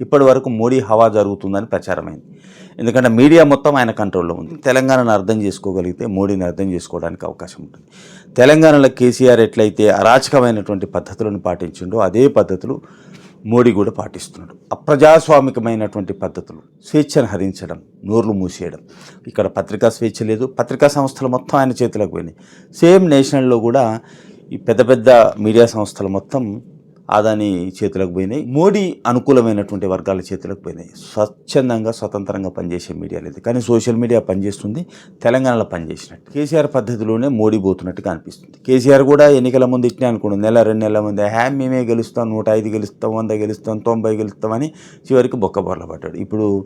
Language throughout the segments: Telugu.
ఇప్పటి వరకు మోడీ హవా జరుగుతుందని ప్రచారమైంది. ఎందుకంటే మీడియా మొత్తం ఆయన కంట్రోల్లో ఉంది. తెలంగాణను అర్థం చేసుకోగలిగితే మోడీని అర్థం చేసుకోవడానికి అవకాశం ఉంటుంది. తెలంగాణలో కేసీఆర్ ఎట్లయితే అరాచకమైనటువంటి పద్ధతులను పాటించిండో అదే పద్ధతులు మోడీ కూడా పాటిస్తున్నాడు. అప్రజాస్వామికమైనటువంటి పద్ధతులు స్వేచ్ఛను హరించడం నోర్లు మూసేయడం. ఇక్కడ పత్రికా స్వేచ్ఛ లేదు. పత్రికా సంస్థలు మొత్తం ఆయన చేతిలోకి పోయినాయి. సేమ్ నేషనల్లో కూడా ఈ పెద్ద పెద్ద మీడియా సంస్థలు మొత్తం అదాని చేతులకు పోయినాయి. మోడీ అనుకూలమైనటువంటి వర్గాల చేతులకు పోయినాయి. స్వచ్ఛందంగా స్వతంత్రంగా పనిచేసే మీడియా లేదు. కానీ సోషల్ మీడియా పనిచేస్తుంది. తెలంగాణలో పనిచేసినట్టు. కేసీఆర్ పద్ధతిలోనే మోడీ పోతున్నట్టుగా అనిపిస్తుంది. కేసీఆర్ కూడా ఎన్నికల ముందు ఇట్నే అనుకోండి నెల రెండు నెలల ముందు హ్యా మేమే గెలుస్తాం. నూట ఐదు గెలుస్తాం వంద గెలుస్తాం తొంభై గెలుస్తామని చివరికి బొక్కబొరల పడ్డాడు ఇప్పుడు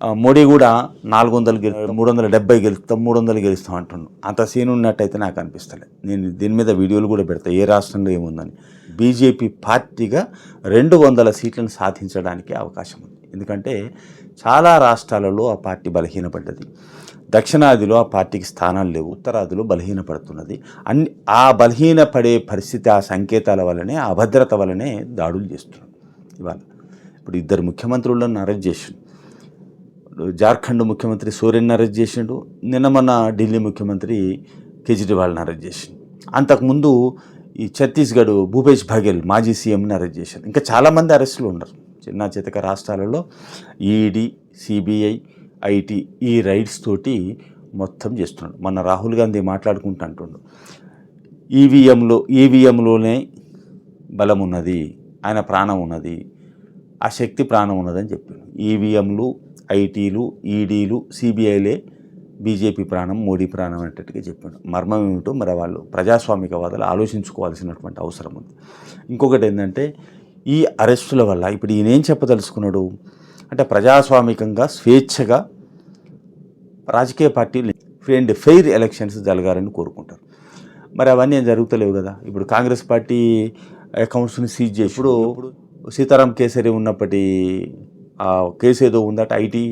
మోడీ కూడా నాలుగు వందలు గెలు మూడు వందల డెబ్బై గెలుస్తాం మూడు వందలు గెలుస్తాం అంటున్నాను అంత సీన్ ఉన్నట్టయితే నాకు అనిపిస్తలే. నేను దీని మీద వీడియోలు కూడా పెడతా ఏ రాష్ట్రంలో ఏముందని. బీజేపీ పార్టీగా రెండు వందల సీట్లను సాధించడానికి అవకాశం ఉంది. ఎందుకంటే చాలా రాష్ట్రాలలో ఆ పార్టీ బలహీనపడ్డది. దక్షిణాదిలో ఆ పార్టీకి స్థానాలు లేవు ఉత్తరాదిలో బలహీనపడుతున్నది. అన్ని ఆ బలహీనపడే పరిస్థితి ఆ సంకేతాల వల్లనే ఆ అభద్రత వల్లనే దాడులు చేస్తున్నారు. ఇవాళ ఇప్పుడు ఇద్దరు ముఖ్యమంత్రులను అరెస్ట్ చేసిండు. జార్ఖండ్ ముఖ్యమంత్రి సోరెన్ అరెస్ట్ చేసిండు. నిన్న మొన్న ఢిల్లీ ముఖ్యమంత్రి కేజ్రీవాల్ని అరెస్ట్ చేసిండు. అంతకుముందు ఈ ఛత్తీస్గఢ్ భూపేష్ బఘెల్ మాజీ సీఎంని అరెస్ట్ చేశారు. ఇంకా చాలామంది అరెస్టులు ఉన్నారు. చిన్న చితక రాష్ట్రాలలో ఈడీ సిబిఐ ఐటీ ఈ రైడ్స్ తోటి మొత్తం చేస్తున్నాడు. మన రాహుల్ గాంధీ మాట్లాడుకుంటూ అంటుండు. ఈవీఎంలో ఈవీఎంలోనే బలం ఉన్నది ఆయన ప్రాణం ఉన్నది ఆ శక్తి ప్రాణం ఉన్నదని చెప్పాడు. ఈవీఎంలు ఐటీలు ఈడీలు సిబిఐలే బీజేపీ ప్రాణం మోడీ ప్రాణం అనేటట్టుగా చెప్పాడు. మర్మం ఏమిటో మరి వాళ్ళు ప్రజాస్వామికవాదులు ఆలోచించుకోవాల్సినటువంటి అవసరం ఉంది. ఇంకొకటి ఏంటంటే ఈ అరెస్టుల వల్ల ఇప్పుడు ఈయన ఏం చెప్పదలుచుకున్నాడు? అంటే ప్రజాస్వామికంగా స్వేచ్ఛగా రాజకీయ పార్టీలు అండ్ ఫెయిర్ ఎలక్షన్స్ జరగాలని కోరుకుంటారు. మరి అవన్నీ జరుగుతలేవు కదా? ఇప్పుడు కాంగ్రెస్ పార్టీ అకౌంట్స్ని సీజ్ చేసి ఇప్పుడు సీతారాం కేసరి ఉన్నప్పటి కేసు ఏదో ఉందట ఐటీ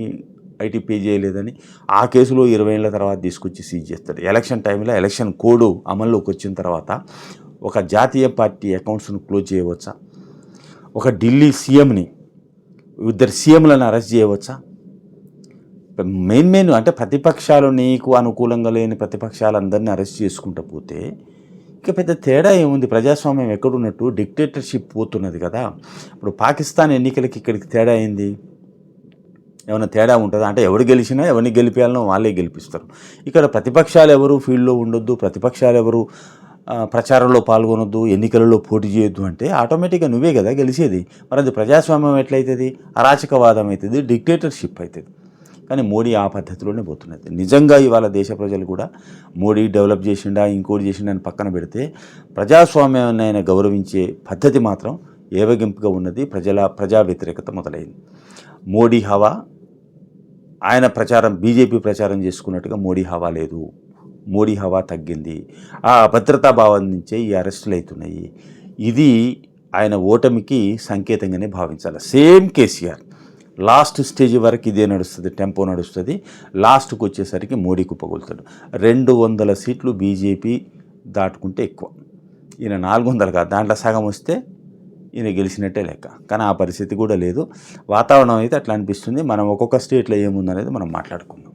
ఐటీ పే చేయలేదని. ఆ కేసులో ఇరవై ఏళ్ళ తర్వాత తీసుకొచ్చి సీజ్ చేస్తాడు. ఎలక్షన్ టైంలో ఎలక్షన్ కోడ్ అమల్లోకి వచ్చిన తర్వాత ఒక జాతీయ పార్టీ అకౌంట్స్ను క్లోజ్ చేయవచ్చా? ఒక ఢిల్లీ సీఎంని ఇద్దరు సీఎంలను అరెస్ట్ చేయవచ్చా? మెయిన్ మెయిన్ అంటే ప్రతిపక్షాలు నీకు అనుకూలంగా లేని ప్రతిపక్షాలందరినీ అరెస్ట్ చేసుకుంటూ పోతే ఇక పెద్ద తేడా ఏముంది? ప్రజాస్వామ్యం ఎక్కడున్నట్టు డిక్టేటర్షిప్ పోతున్నది కదా. ఇప్పుడు పాకిస్తాన్ ఎన్నికలకి ఇక్కడికి తేడా అయింది ఏమైనా తేడా ఉంటుందా? అంటే ఎవరు గెలిచినా ఎవరిని గెలిపేయాలనో వాళ్ళే గెలిపిస్తారు. ఇక్కడ ప్రతిపక్షాలు ఎవరు ఫీల్డ్లో ఉండొద్దు ప్రతిపక్షాలు ఎవరు ప్రచారంలో పాల్గొనొద్దు ఎన్నికలలో పోటీ చేయొద్దు అంటే ఆటోమేటిక్గా నువ్వే కదా గెలిచేది. మరి అది ప్రజాస్వామ్యం ఎట్లయితుంది? అరాచకవాదం అవుతుంది డిక్టేటర్షిప్ అవుతుంది కానీ మోడీ ఆ పద్ధతిలోనే పోతున్నది. నిజంగా ఇవాళ దేశ ప్రజలు కూడా మోడీ డెవలప్ చేసిండా ఇంకోటి చేసిండా అని పక్కన పెడితే ప్రజాస్వామ్యాన్ని ఆయన గౌరవించే పద్ధతి మాత్రం ఏవగింపుగా ఉన్నది ప్రజల ప్రజా వ్యతిరేకత మొదలైంది. మోడీ హవా ఆయన ప్రచారం బీజేపీ ప్రచారం చేసుకున్నట్టుగా మోడీ హవా లేదు. మోడీ హవా తగ్గింది. ఆ అభద్రతా భావం నుంచే ఈ అరెస్టులు అవుతున్నాయి. ఇది ఆయన ఓటమికి సంకేతంగానే భావించాలి. సేమ్ కేసీఆర్. లాస్ట్ స్టేజ్ వరకు ఇదే నడుస్తుంది టెంపో నడుస్తుంది. లాస్ట్కి వచ్చేసరికి మోడీ కుప్పగొలుతాడు రెండు వందల సీట్లు బీజేపీ దాటుకుంటే ఎక్కువ. ఈయన నాలుగు వందలు కాదు దాంట్లో సగం వస్తే ఈయన గెలిచినట్టే లెక్క. కానీ ఆ పరిస్థితి కూడా లేదు. వాతావరణం అయితే అట్లా అనిపిస్తుంది. మనం ఒక్కొక్క స్టేట్లో ఏముందనేది మనం మాట్లాడుకుందాం.